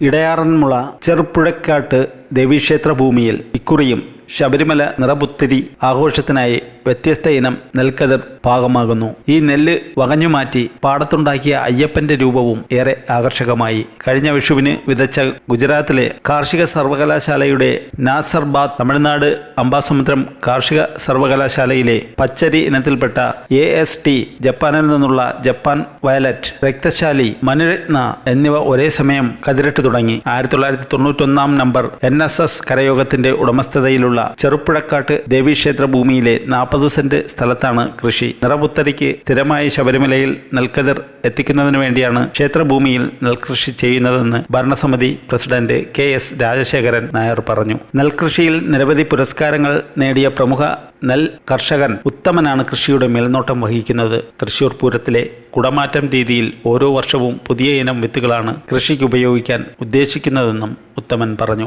ഇടയാറന്മുള ചെറുപുഴക്കാട്ട് ദേവീക്ഷേത്ര ഭൂമിയിൽ ഇക്കുറിയും ശബരിമല നിറപുത്തിരി ആഘോഷത്തിനായി വ്യത്യസ്ത ഇനം നെൽക്കതിർ പാകമാകുന്നു. ഈ നെല്ല് വകഞ്ഞുമാറ്റി പാടത്തുണ്ടാക്കിയ അയ്യപ്പന്റെ രൂപവും ഏറെ ആകർഷകമായി. കഴിഞ്ഞ വിഷുവിന് വിതച്ച ഗുജറാത്തിലെ കാർഷിക സർവകലാശാലയുടെ നാസർബാദ് തമിഴ്നാട് അംബാസമുദ്രം കാർഷിക സർവകലാശാലയിലെ പച്ചരി ഇനത്തിൽപ്പെട്ട എ എസ് ടി ജപ്പാനിൽ നിന്നുള്ള ജപ്പാൻ വയലറ്റ് രക്തശാലി മനുരത്ന എന്നിവ ഒരേ സമയം കതിരിട്ട് തുടങ്ങി. ആയിരത്തി തൊള്ളായിരത്തി തൊണ്ണൂറ്റൊന്നാം നമ്പർ എൻ എസ് എസ് കരയോഗത്തിന്റെ ഉടമസ്ഥതയിലുള്ള ചെറുപ്പുഴക്കാട്ട് ദേവീക്ഷേത്ര ഭൂമിയിലെ നാൽപ്പത് സെന്റ് സ്ഥലത്താണ് കൃഷി. നിറപുത്തരിക്ക് സ്ഥിരമായി ശബരിമലയിൽ നെൽക്കതിർ എത്തിക്കുന്നതിന് വേണ്ടിയാണ് ക്ഷേത്രഭൂമിയിൽ നെൽകൃഷി ചെയ്യുന്നതെന്ന് ഭരണസമിതി president K S Rajasekharan Nair പറഞ്ഞു. നെൽകൃഷിയിൽ നിരവധി പുരസ്കാരങ്ങൾ നേടിയ പ്രമുഖ നെൽ കർഷകൻ ഉത്തമനാണ് കൃഷിയുടെ മേൽനോട്ടം വഹിക്കുന്നത്. തൃശൂർ പൂരത്തിലെ കുടമാറ്റം രീതിയിൽ ഓരോ വർഷവും പുതിയ ഇനം വിത്തുകളാണ് കൃഷിക്ക് ഉപയോഗിക്കാൻ ഉദ്ദേശിക്കുന്നതെന്നും ഉത്തമൻ പറഞ്ഞു.